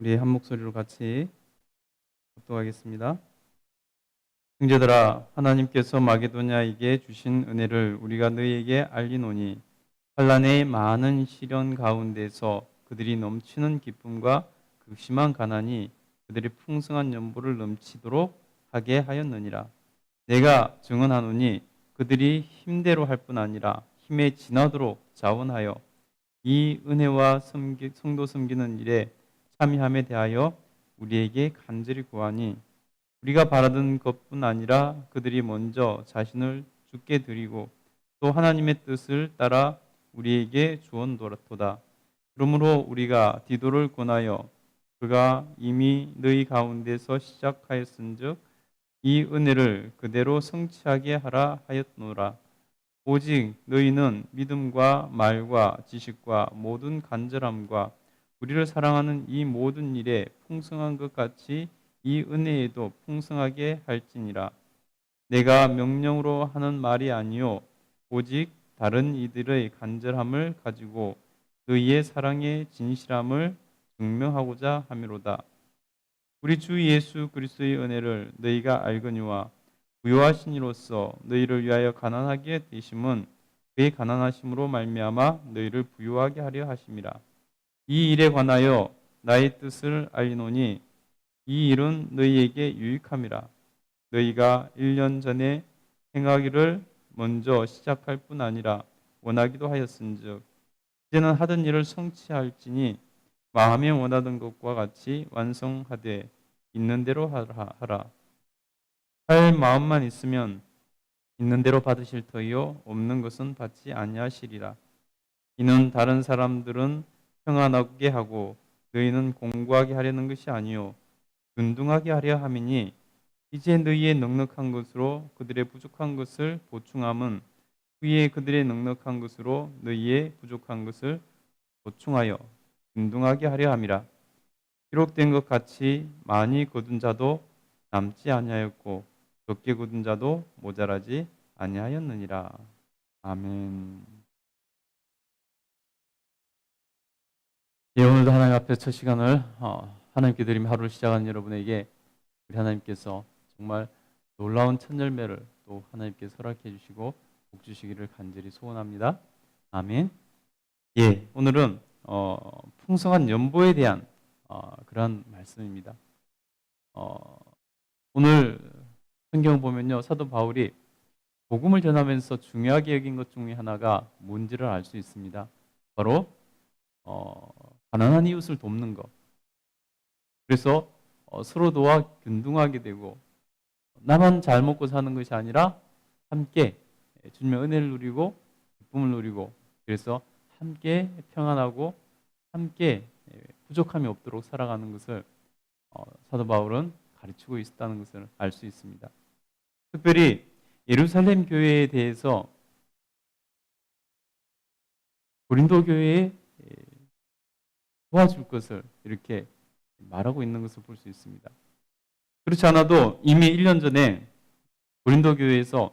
우리 한 목소리로 같이 합독하겠습니다. 형제들아 하나님께서 마게도냐에게 주신 은혜를 우리가 너희에게 알리노니 환란의 많은 시련 가운데서 그들이 넘치는 기쁨과 극심한 가난이 그들의 풍성한 연보를 넘치도록 하게 하였느니라. 내가 증언하노니 그들이 힘대로 할 뿐 아니라 힘에 지나도록 자원하여 이 은혜와 섬기, 성도 섬기는 일에 참여함에 대하여 우리에게 간절히 구하니 우리가 바라던 것뿐 아니라 그들이 먼저 자신을 죽게 드리고 또 하나님의 뜻을 따라 우리에게 주언도다. 그러므로 우리가 디도를 권하여 그가 이미 너희 가운데서 시작하였은즉 이 은혜를 그대로 성취하게 하라 하였노라. 오직 너희는 믿음과 말과 지식과 모든 간절함과 우리를 사랑하는 이 모든 일에 풍성한 것 같이 이 은혜에도 풍성하게 할지니라. 내가 명령으로 하는 말이 아니요 오직 다른 이들의 간절함을 가지고 너희의 사랑의 진실함을 증명하고자 함이로다. 우리 주 예수 그리스도의 은혜를 너희가 알거니와 부요하신 이로서 너희를 위하여 가난하게 되심은 그의 가난하심으로 말미암아 너희를 부요하게 하려 하심이라. 이 일에 관하여 나의 뜻을 알리노니 이 일은 너희에게 유익함이라. 너희가 1년 전에 행하기를 먼저 시작할 뿐 아니라 원하기도 하였은즉 이제는 하던 일을 성취할지니 마음에 원하던 것과 같이 완성하되 있는 대로 하라. 할 마음만 있으면 있는 대로 받으실 터이요 없는 것은 받지 아니하시리라. 이는 다른 사람들은 평안하게 하고 너희는 공부하게 하려는 것이 아니요 균등하게 하려 함이니 이제 너희의 넉넉한 것으로 그들의 부족한 것을 보충함은 후에 그들의 넉넉한 것으로 너희의 부족한 것을 보충하여 균등하게 하려 함이라. 기록된 것 같이 많이 거둔 자도 남지 아니하였고 적게 거둔 자도 모자라지 아니하였느니라. 아멘. 예, 오늘도 하나님 앞에 첫 시간을 어, 하나님께 드리며 하루를 시작하는 여러분에게 우리 하나님께서 정말 놀라운 첫 열매를 또 하나님께 허락해 주시고 복 주시기를 간절히 소원합니다. 아멘. 예, 오늘은 어, 풍성한 연보에 대한 어, 그러한 말씀입니다. 어, 오늘 성경 보면요 사도 바울이 복음을 전하면서 중요하게 여긴 것 중에 하나가 뭔지를 알 수 있습니다. 바로 어, 가난한 이웃을 돕는 것. 그래서 어, 서로 도와 균등하게 되고 나만 잘 먹고 사는 것이 아니라 함께 주님의 은혜를 누리고 기쁨을 누리고 그래서 함께 평안하고 함께 부족함이 없도록 살아가는 것을 어, 사도 바울은 가르치고 있었다는 것을 알 수 있습니다. 특별히 예루살렘 교회에 대해서 고린도 교회에 도와줄 것을 이렇게 말하고 있는 것을 볼 수 있습니다. 그렇지 않아도 이미 1년 전에 고린도 교회에서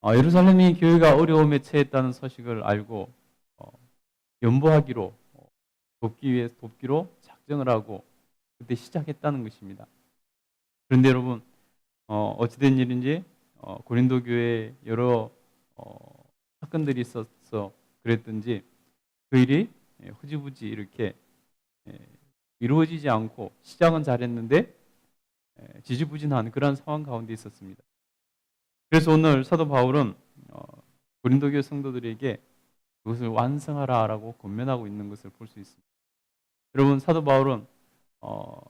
어, 예루살렘이 교회가 어려움에 처했다는 소식을 알고 어, 연보하기로 어, 돕기 위해 돕기로 작정을 하고 그때 시작했다는 것입니다. 그런데 여러분 어, 어찌된 일인지 어, 고린도 교회에 여러 어, 사건들이 있어서 그랬든지 그 일이 예, 흐지부지 이렇게 예, 이루어지지 않고 시작은 잘했는데 예, 지지부진한 그런 상황 가운데 있었습니다. 그래서 오늘 사도 바울은 어, 고린도 교회 성도들에게 그것을 완성하라라고 권면하고 있는 것을 볼 수 있습니다. 여러분 사도 바울은 어,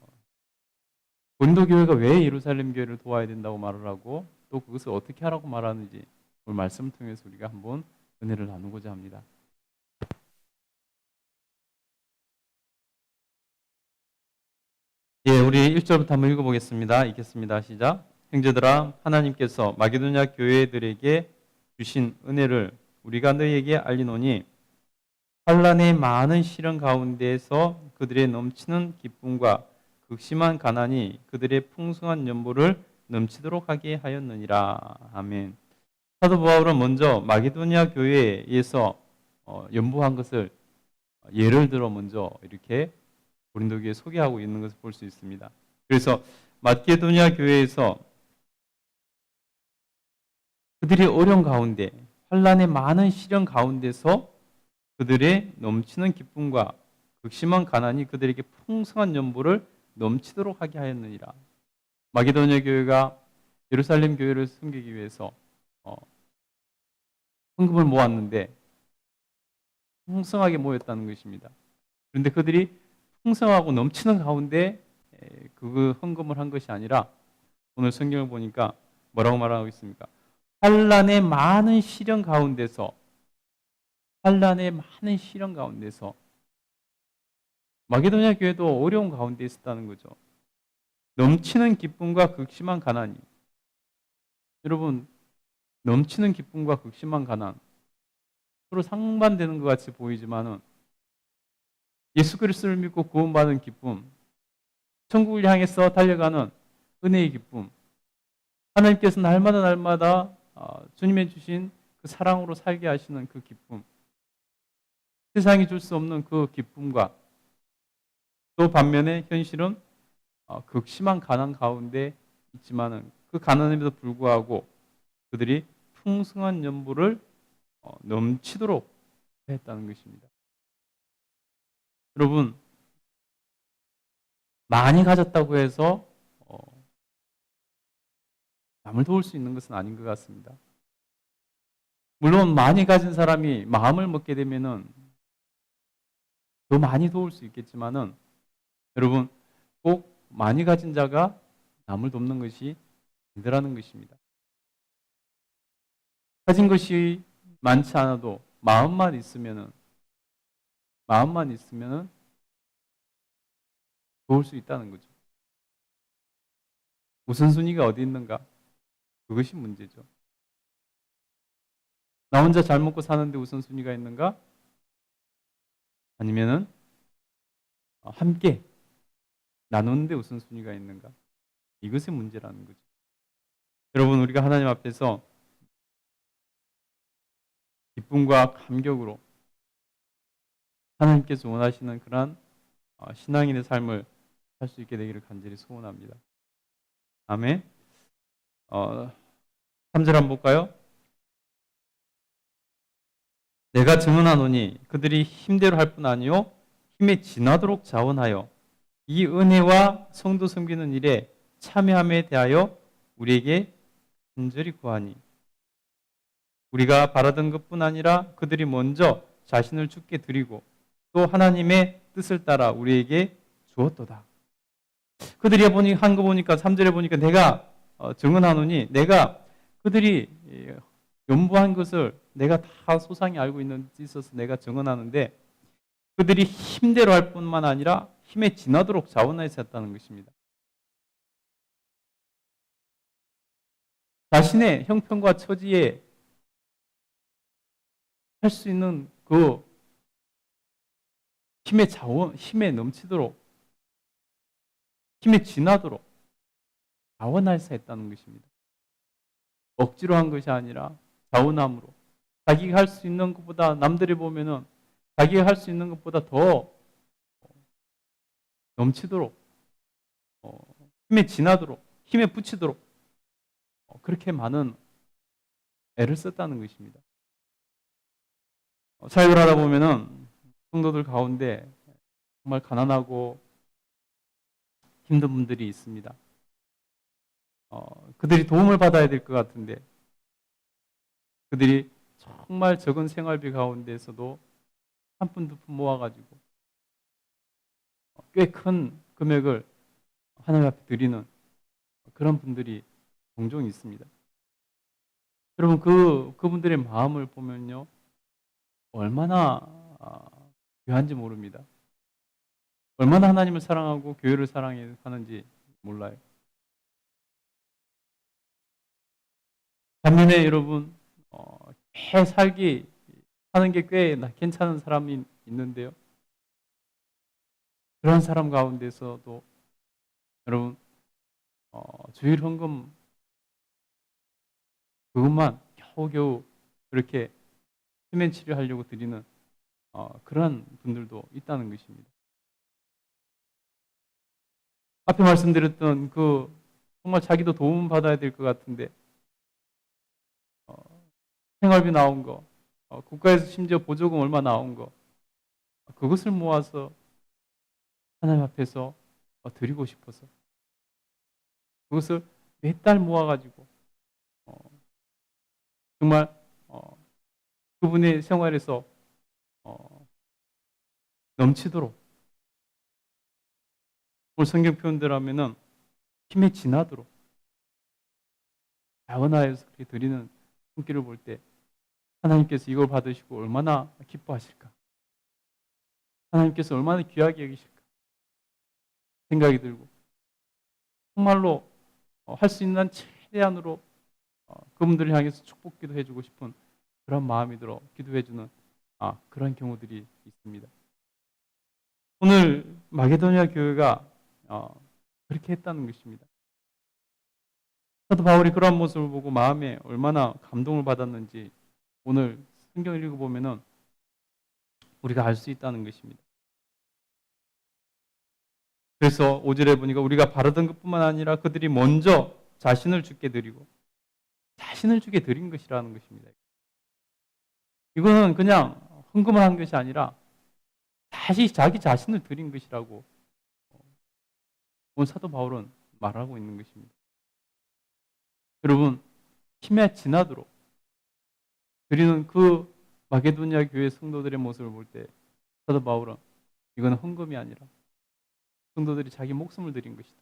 고린도 교회가 왜 예루살렘 교회를 도와야 된다고 말을 하고 또 그것을 어떻게 하라고 말하는지 오늘 말씀을 통해서 우리가 한번 은혜를 나누고자 합니다. 예, 우리 1절부터 한번 읽어보겠습니다. 읽겠습니다. 시작. 형제들아, 하나님께서 마게도냐 교회들에게 주신 은혜를 우리가 너희에게 알리노니 환란의 많은 시련 가운데에서 그들의 넘치는 기쁨과 극심한 가난이 그들의 풍성한 연보를 넘치도록 하게 하였느니라. 아멘. 사도 바울은 먼저 마게도냐 교회에서 어, 연보한 것을 예를 들어 먼저 이렇게 고린도 교회 소개하고 있는 것을 볼 수 있습니다. 그래서 마케도니아 교회에서 그들이 어려운 가운데 환란의 많은 시련 가운데서 그들의 넘치는 기쁨과 극심한 가난이 그들에게 풍성한 연보를 넘치도록 하게 하였느니라. 마게도니아 교회가 예루살렘 교회를 섬기기 위해서 어, 헌금을 모았는데 풍성하게 모였다는 것입니다. 그런데 그들이 풍성하고 넘치는 가운데 에, 그 헌금을 한 것이 아니라 오늘 성경을 보니까 뭐라고 말하고 있습니까? 환란의 많은 시련 가운데서 환란의 많은 시련 가운데서 마게도냐 교회도 어려운 가운데 있었다는 거죠. 넘치는 기쁨과 극심한 가난이 여러분 넘치는 기쁨과 극심한 가난 서로 상반되는 것 같이 보이지만은 예수 그리스도를 믿고 구원받은 기쁨, 천국을 향해서 달려가는 은혜의 기쁨, 하나님께서 날마다 날마다 어, 주님의 주신 그 사랑으로 살게 하시는 그 기쁨, 세상이 줄 수 없는 그 기쁨과 또 반면에 현실은 어, 극심한 가난 가운데 있지만은 그 가난에도 불구하고 그들이 풍성한 연부를 어, 넘치도록 했다는 것입니다. 여러분 많이 가졌다고 해서 어, 남을 도울 수 있는 것은 아닌 것 같습니다. 물론 많이 가진 사람이 마음을 먹게 되면은 더 많이 도울 수 있겠지만은 여러분 꼭 많이 가진 자가 남을 돕는 것이 아니라는 것입니다. 가진 것이 많지 않아도 마음만 있으면은 마음만 있으면은 도울 수 있다는 거죠. 우선순위가 어디 있는가? 그것이 문제죠. 나 혼자 잘 먹고 사는데 우선순위가 있는가? 아니면은 어, 함께 나누는데 우선순위가 있는가? 이것이 문제라는 거죠. 여러분, 우리가 하나님 앞에서 기쁨과 감격으로 하나님께서 원하시는 그러한 어, 신앙인의 삶을 살 수 있게 되기를 간절히 소원합니다. 아멘. 어, 3절 한번 볼까요? 내가 증언하노니 그들이 힘대로 할 뿐 아니요 힘에 지나도록 자원하여 이 은혜와 성도 섬기는 일에 참여함에 대하여 우리에게 간절히 구하니 우리가 바라던 것뿐 아니라 그들이 먼저 자신을 죽게 드리고 또 하나님의 뜻을 따라 우리에게 주었도다. 그들이 보니 한거 보니까 3절에 보니까 내가 어, 증언하노니 내가 그들이 예, 연부한 것을 내가 다 소상히 알고 있는 데 있어서 내가 증언하는데 그들이 힘대로 할 뿐만 아니라 힘에 지나도록 자원하여서 했다는 것입니다. 자신의 형편과 처지에 할 수 있는 그 힘의 자원, 힘에 넘치도록, 힘에 지나도록 자원하여서 했다는 것입니다. 억지로 한 것이 아니라 자원함으로. 자기가 할 수 있는 것보다 남들이 보면은 자기가 할 수 있는 것보다 더 넘치도록, 어, 힘에 지나도록, 힘에 붙이도록, 어, 그렇게 많은 애를 썼다는 것입니다. 어, 사역을 하다 보면은 성도들 가운데 정말 가난하고 힘든 분들이 있습니다. 어, 그들이 도움을 받아야 될 것 같은데 그들이 정말 적은 생활비 가운데서도 한 푼 두 푼 모아가지고 꽤 큰 금액을 하나님 앞에 드리는 그런 분들이 종종 있습니다. 여러분 그 그분들의 마음을 보면요 얼마나 아, 귀한지 모릅니다. 얼마나 하나님을 사랑하고 교회를 사랑하는지 몰라요. 반면에 여러분 어, 꽤 살기 하는 게 꽤 괜찮은 사람이 있는데요. 그런 사람 가운데서도 여러분 어, 주일 헌금 그것만 겨우겨우 그렇게 수면 치료하려고 드리는 어, 그런 분들도 있다는 것입니다. 앞에 말씀드렸던 그 정말 자기도 도움 받아야 될 것 같은데 어, 생활비 나온 거, 어, 국가에서 심지어 보조금 얼마 나온 거 그것을 모아서 하나님 앞에서 어, 드리고 싶어서 그것을 몇 달 모아가지고 어, 정말 어, 그분의 생활에서 어, 넘치도록. 오늘 성경 표현대로 하면은 힘에 지나도록. 자원하여서 그렇게 드리는 손길을 볼 때 하나님께서 이걸 받으시고 얼마나 기뻐하실까? 하나님께서 얼마나 귀하게 여기실까? 생각이 들고. 정말로 어, 할수 있는 한 최대한으로 어, 그분들을 향해서 축복 기도 해주고 싶은 그런 마음이 들어 기도해주는 아, 그런 경우들이 있습니다. 오늘 마게도니아 교회가 어, 그렇게 했다는 것입니다. 사도 바울이 그러한 모습을 보고 마음에 얼마나 감동을 받았는지 오늘 성경을 읽어보면은 우리가 알 수 있다는 것입니다. 그래서 5절에 보니까 우리가 바르던 것뿐만 아니라 그들이 먼저 자신을 주게 드리고 자신을 주게 드린 것이라는 것입니다. 이거는 그냥 헌금을 한 것이 아니라 다시 자기 자신을 드린 것이라고 오늘 사도 바울은 말하고 있는 것입니다. 여러분 힘에 지나도록 드리는 그 마게도니아 교회 성도들의 모습을 볼 때 사도 바울은 이건 헌금이 아니라 성도들이 자기 목숨을 드린 것이다.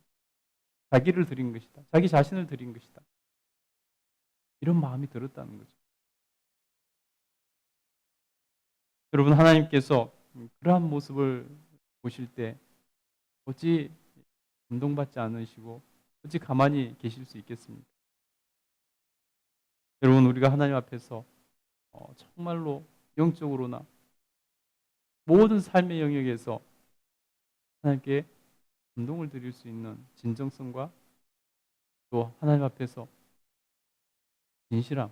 자기를 드린 것이다. 자기 자신을 드린 것이다. 이런 마음이 들었다는 거죠. 여러분 하나님께서 그러한 모습을 보실 때 어찌 감동받지 않으시고 어찌 가만히 계실 수 있겠습니까? 여러분 우리가 하나님 앞에서 어, 정말로 영적으로나 모든 삶의 영역에서 하나님께 감동을 드릴 수 있는 진정성과 또 하나님 앞에서 진실함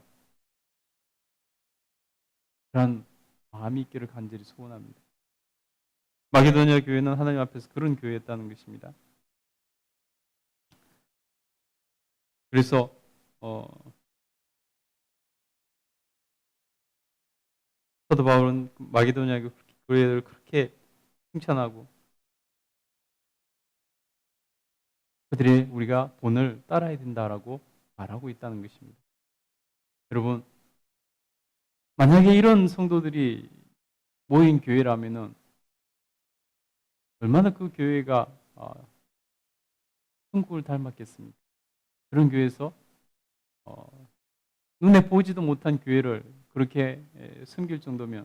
그런 마음이 있기를 간절히 소원합니다. 마게도니아 교회는 하나님 앞에서 그런 교회였다는 것입니다. 그래서 어, 사도 바울은 마게도니아 교회를 그렇게 칭찬하고 그들이 우리가 본을 따라야 된다라고 말하고 있다는 것입니다. 여러분, 만약에 이런 성도들이 모인 교회라면은 얼마나 그 교회가 어, 천국을 닮았겠습니까? 그런 교회에서 어, 눈에 보지도 못한 교회를 그렇게 에, 섬길 정도면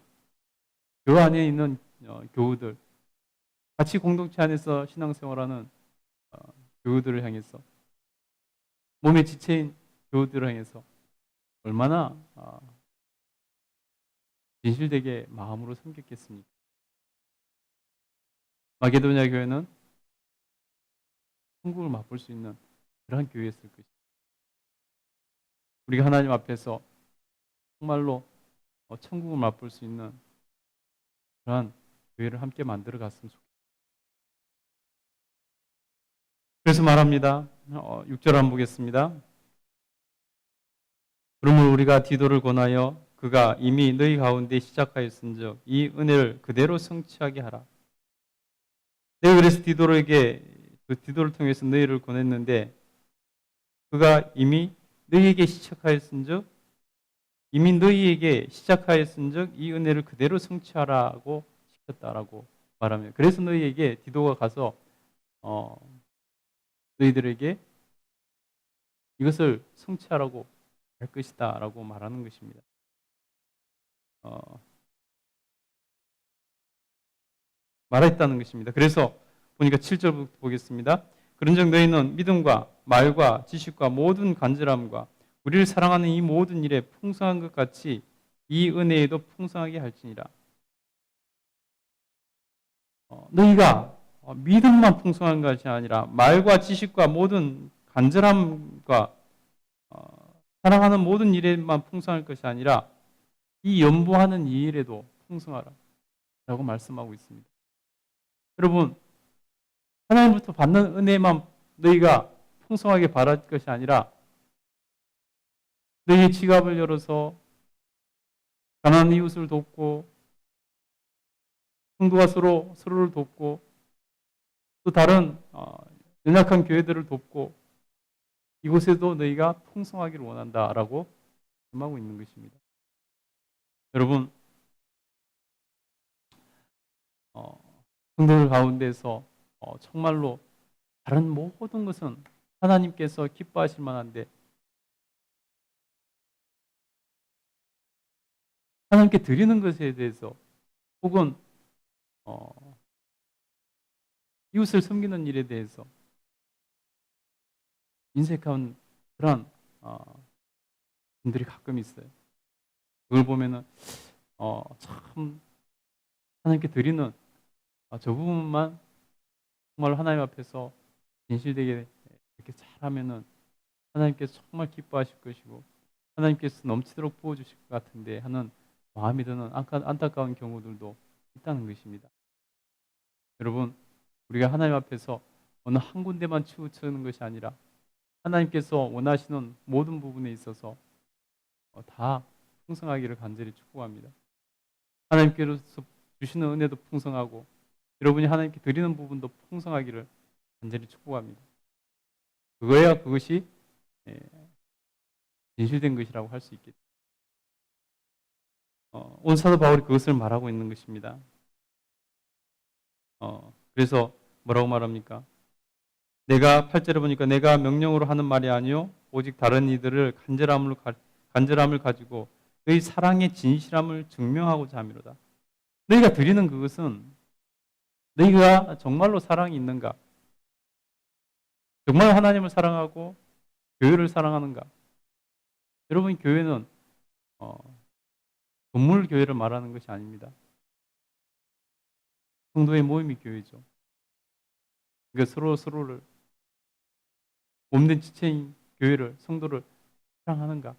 교회 안에 있는 어, 교우들 같이 공동체 안에서 신앙생활하는 어, 교우들을 향해서 몸에 지체인 교우들을 향해서 얼마나 아, 진실되게 마음으로 섬겼겠습니까? 마게도냐 교회는 천국을 맛볼 수 있는 그러한 교회였을 것입니다. 우리가 하나님 앞에서 정말로 어, 천국을 맛볼 수 있는 그러한 교회를 함께 만들어 갔으면 좋겠습니다. 그래서 말합니다. 어, 6절 한번 보겠습니다. 그러므로 우리가 디도를 권하여 그가 이미 너희 가운데 시작하였은즉 이 은혜를 그대로 성취하게 하라. 내가 그래서 디도에게 그 디도를 통해서 너희를 권했는데 그가 이미 너희에게 시작하였은즉 이미 너희에게 시작하였은즉 이 은혜를 그대로 성취하라고 시켰다라고 말하며 그래서 너희에게 디도가 가서 어, 너희들에게 이것을 성취하라고 할 것이다라고 말하는 것입니다. 어, 말했다는 것입니다. 그래서 보니까 7절 보겠습니다. 그런즉 너희는 믿음과 말과 지식과 모든 간절함과 우리를 사랑하는 이 모든 일에 풍성한 것 같이 이 은혜에도 풍성하게 할지니라. 어, 너희가 어, 믿음만 풍성한 것이 아니라 말과 지식과 모든 간절함과 어, 사랑하는 모든 일에만 풍성할 것이 아니라 이 연보하는 이 일에도 풍성하라 라고 말씀하고 있습니다. 여러분 하나님부터 받는 은혜만 너희가 풍성하게 바랄 것이 아니라 너희의 지갑을 열어서 가난한 이웃을 돕고 성도가 서로 서로를 돕고 또 다른 어, 연약한 교회들을 돕고 이곳에도 너희가 풍성하기를 원한다라고 말하고 있는 것입니다. 여러분 어, 성도들 가운데서 어, 정말로 다른 모든 것은 하나님께서 기뻐하실 만한데 하나님께 드리는 것에 대해서 혹은 어, 이웃을 섬기는 일에 대해서 인색한 그런 어, 분들이 가끔 있어요. 그걸 보면은 어, 참 하나님께 드리는 아, 저 부분만 정말 하나님 앞에서 진실되게 이렇게 잘하면은 하나님께서 정말 기뻐하실 것이고 하나님께서 넘치도록 부어주실 것 같은데 하는 마음이 드는 안타- 안타까운 경우들도 있다는 것입니다. 여러분, 우리가 하나님 앞에서 어느 한 군데만 치우치는 것이 아니라 하나님께서 원하시는 모든 부분에 있어서 어, 다 풍성하기를 간절히 축복합니다. 하나님께서 주시는 은혜도 풍성하고 여러분이 하나님께 드리는 부분도 풍성하기를 간절히 축복합니다. 그거야 그것이 예, 진실된 것이라고 할 수 있겠죠. 어, 온 사도 바울이 그것을 말하고 있는 것입니다. 어, 그래서 뭐라고 말합니까? 내가 팔절에 보니까 내가 명령으로 하는 말이 아니요 오직 다른 이들을 간절함을 가, 간절함을 가지고 너희 사랑의 진실함을 증명하고자 함이로다. 너희가 드리는 그것은 너희가 정말로 사랑이 있는가? 정말 하나님을 사랑하고 교회를 사랑하는가? 여러분 교회는 어, 건물 교회를 말하는 것이 아닙니다. 성도의 모임이 교회죠. 그러니까 서로 서로를 몸된 지체인 교회를 성도를 사랑하는가?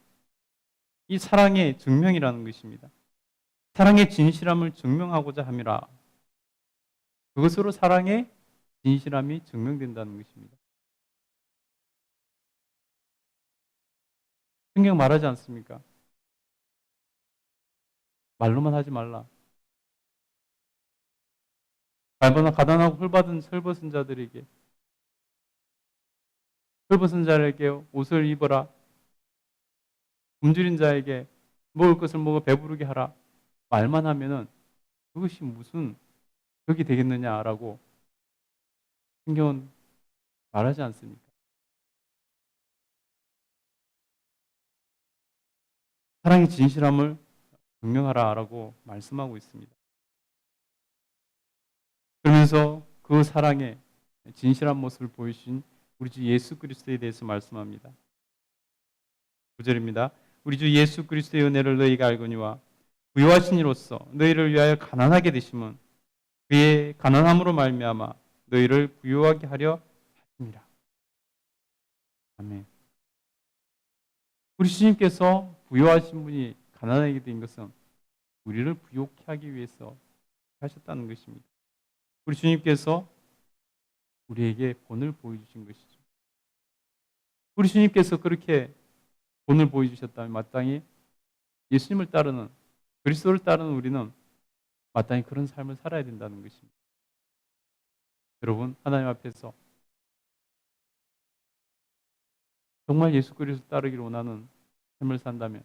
이 사랑의 증명이라는 것입니다. 사랑의 진실함을 증명하고자 함이라. 그것으로 사랑의 진실함이 증명된다는 것입니다. 성경 말하지 않습니까? 말로만 하지 말라. 가난하고 가난하고 홀받은 헐벗은 자들에게 헐벗은 자에게 옷을 입어라. 굶주린 자에게 먹을 것을 먹어 배부르게 하라. 말만 하면은 그것이 무슨 덕이 되겠느냐라고 성경은 말하지 않습니까? 사랑의 진실함을 증명하라라고 말씀하고 있습니다. 그러면서 그 사랑의 진실한 모습을 보이신 우리 주 예수 그리스도에 대해서 말씀합니다. 9절입니다. 우리 주 예수 그리스도의 은혜를 너희가 알거니와 부요하신 이로서 너희를 위하여 가난하게 되심은 그의 가난함으로 말미암아 너희를 부요하게 하려 하심이라. 아멘. 우리 주님께서 부요하신 분이 가난하게 된 것은 우리를 부욕해 하기 위해서 하셨다는 것입니다. 우리 주님께서 우리에게 본을 보여주신 것이죠. 우리 주님께서 그렇게 본을 보여주셨다면 마땅히 예수님을 따르는 그리스도를 따르는 우리는 마땅히 그런 삶을 살아야 된다는 것입니다. 여러분 하나님 앞에서 정말 예수 그리스도 따르기를 원하는 삶을 산다면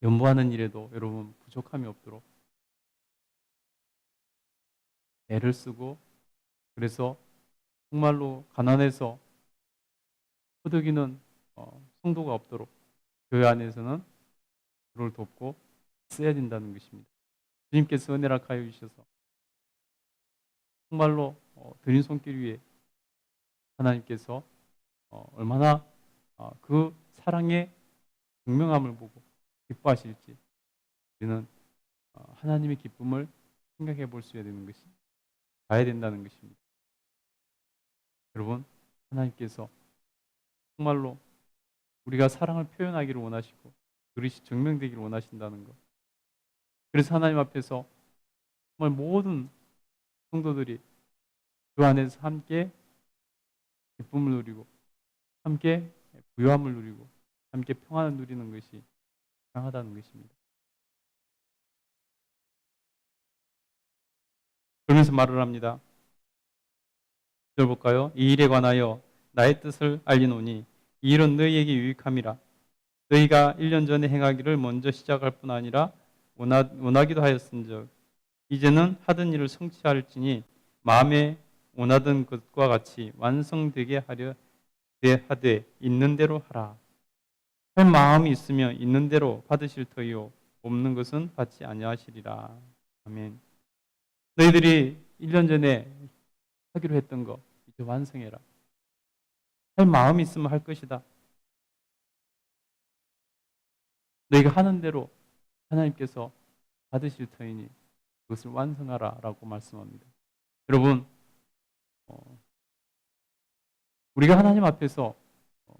연보하는 일에도 여러분 부족함이 없도록 애를 쓰고 그래서 정말로 가난해서 호덕이는 어, 성도가 없도록 교회 안에서는 그를 돕고 써야 된다는 것입니다. 주님께서 은혜락하여 주셔서 정말로 어, 드린 손길 위에 하나님께서 어, 얼마나 어, 그 사랑의 분명함을 보고 기뻐하실지 우리는 어, 하나님의 기쁨을 생각해 볼 수 있어야 되는 것이 봐야 된다는 것입니다. 여러분 하나님께서 정말로 우리가 사랑을 표현하기를 원하시고 그릇이 증명되기를 원하신다는 것. 그래서 하나님 앞에서 정말 모든 성도들이 그 안에서 함께 기쁨을 누리고 함께 부유함을 누리고 함께 평안을 누리는 것이 가능하다는 것입니다. 그러면서 말을 합니다. 들어볼까요? 이 일에 관하여 나의 뜻을 알리노니 이 일은 너희에게 유익함이라. 너희가 1년 전에 행하기를 먼저 시작할 뿐 아니라 원하, 원하기도 하였은즉 이제는 하던 일을 성취할지니 마음에 원하던 것과 같이 완성되게 하려 하되 있는 대로 하라. 할 마음이 있으면 있는 대로 받으실 터이요 없는 것은 받지 아니하시리라. 아멘. 너희들이 1년 전에 하기로 했던 거 이제 완성해라. 할 마음이 있으면 할 것이다. 너희가 하는 대로 하나님께서 받으실 터이니 그것을 완성하라라고 말씀합니다. 여러분, 어, 우리가 하나님 앞에서 어,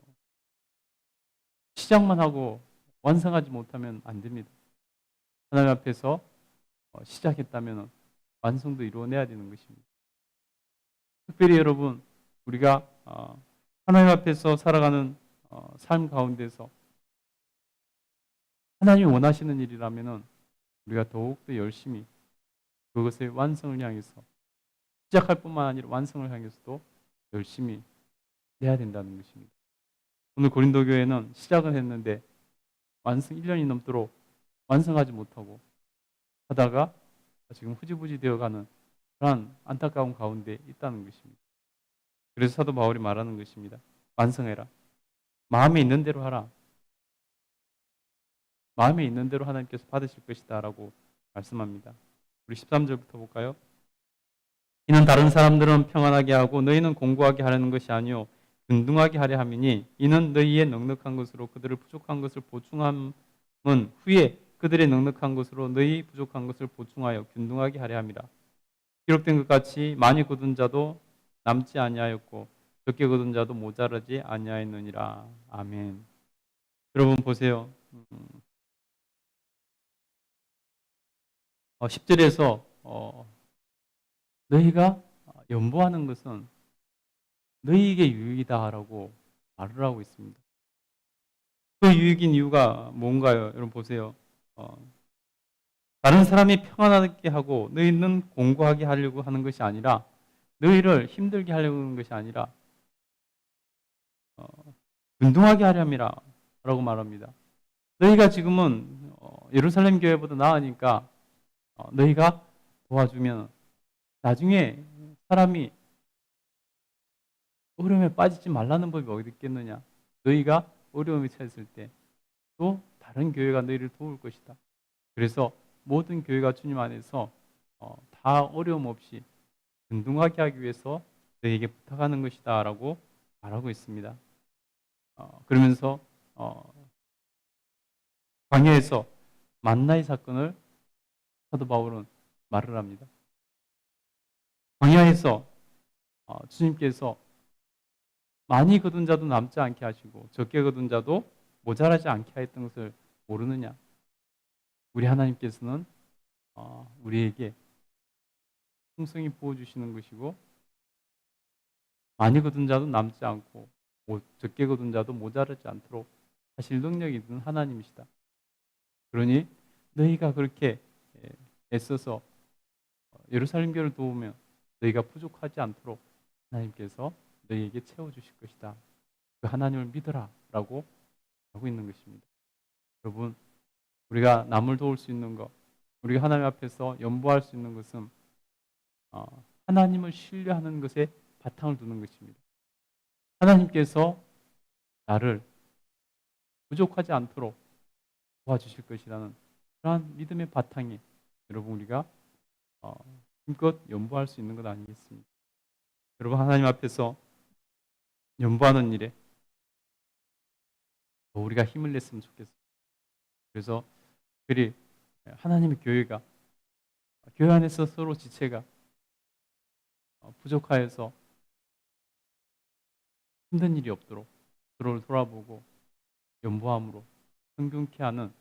시작만 하고 완성하지 못하면 안 됩니다. 하나님 앞에서 어, 시작했다면 완성도 이루어내야 되는 것입니다. 특별히 여러분, 우리가 어, 하나님 앞에서 살아가는 어, 삶 가운데서 하나님이 원하시는 일이라면 우리가 더욱더 열심히 그것의 완성을 향해서 시작할 뿐만 아니라 완성을 향해서도 열심히 내야 된다는 것입니다. 오늘 고린도 교회는 시작을 했는데 완성 1년이 넘도록 완성하지 못하고 하다가 지금 후지부지 되어가는 그러한 안타까운 가운데 있다는 것입니다. 그래서 사도 바울이 말하는 것입니다. 완성해라. 마음에 있는 대로 하라. 마음에 있는 대로 하나님께서 받으실 것이다 라고 말씀합니다. 우리 13절부터 볼까요? 이는 다른 사람들은 평안하게 하고 너희는 공고하게 하려는 것이 아니요 균등하게 하려 함이니 이는 너희의 넉넉한 것으로 그들을 부족한 것을 보충함은 후에 그들의 넉넉한 것으로 너희 부족한 것을 보충하여 균등하게 하려 함이라. 기록된 것 같이 많이 거둔 자도 남지 아니하였고 적게 거둔 자도 모자라지 아니하였느니라. 아멘. 여러분 보세요. 음, 어, 10절에서 어, 너희가 연보하는 것은 너희에게 유익이다라고 말을 하고 있습니다. 그 유익인 이유가 뭔가요? 여러분 보세요. 어, 다른 사람이 평안하게 하고 너희는 공고하게 하려고 하는 것이 아니라 너희를 힘들게 하려고 하는 것이 아니라 어, 운동하게 하려함이라 라고 말합니다. 너희가 지금은 어, 예루살렘 교회보다 나으니까 어, 너희가 도와주면 나중에 사람이 어려움에 빠지지 말라는 법이 어디 있겠느냐? 너희가 어려움에 처했을 때 또 다른 교회가 너희를 도울 것이다. 그래서 모든 교회가 주님 안에서 어, 다 어려움 없이 든든하게 하기 위해서 너희에게 부탁하는 것이다 라고 말하고 있습니다. 어, 그러면서 어, 광야에서 만나의 사건을 사도 바울은 말을 합니다. 광야에서 어, 주님께서 많이 거둔 자도 남지 않게 하시고 적게 거둔 자도 모자라지 않게 하였던 것을 모르느냐? 우리 하나님께서는 어, 우리에게 풍성히 부어주시는 것이고 많이 거둔 자도 남지 않고 적게 거둔 자도 모자라지 않도록 하실 능력이 있는 하나님이시다. 그러니 너희가 그렇게 예, 애써서 예루살렘 교를 도우면 너희가 부족하지 않도록 하나님께서 너희에게 채워주실 것이다. 그 하나님을 믿어라 라고 하고 있는 것입니다. 여러분 우리가 남을 도울 수 있는 것 우리가 하나님 앞에서 연보할 수 있는 것은 어, 하나님을 신뢰하는 것에 바탕을 두는 것입니다. 하나님께서 나를 부족하지 않도록 도와주실 것이라는 그러한 믿음의 바탕에 여러분 우리가 어, 힘껏 연보할 수 있는 것 아니겠습니까? 여러분 하나님 앞에서 연보하는 일에 우리가 힘을 냈으면 좋겠어요. 그래서 그리 하나님의 교회가 교회 안에서 서로 지체가 어, 부족하여서 힘든 일이 없도록 서로를 돌아보고 연보함으로 성경케 하는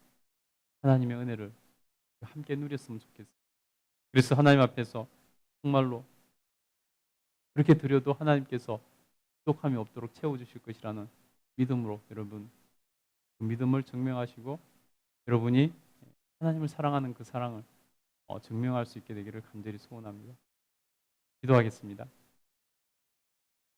하나님의 은혜를 함께 누렸으면 좋겠어요. 그래서 하나님 앞에서 정말로 그렇게 드려도 하나님께서 부족함이 없도록 채워주실 것이라는 믿음으로 여러분 그 믿음을 증명하시고 여러분이 하나님을 사랑하는 그 사랑을 어, 증명할 수 있게 되기를 간절히 소원합니다. 기도하겠습니다.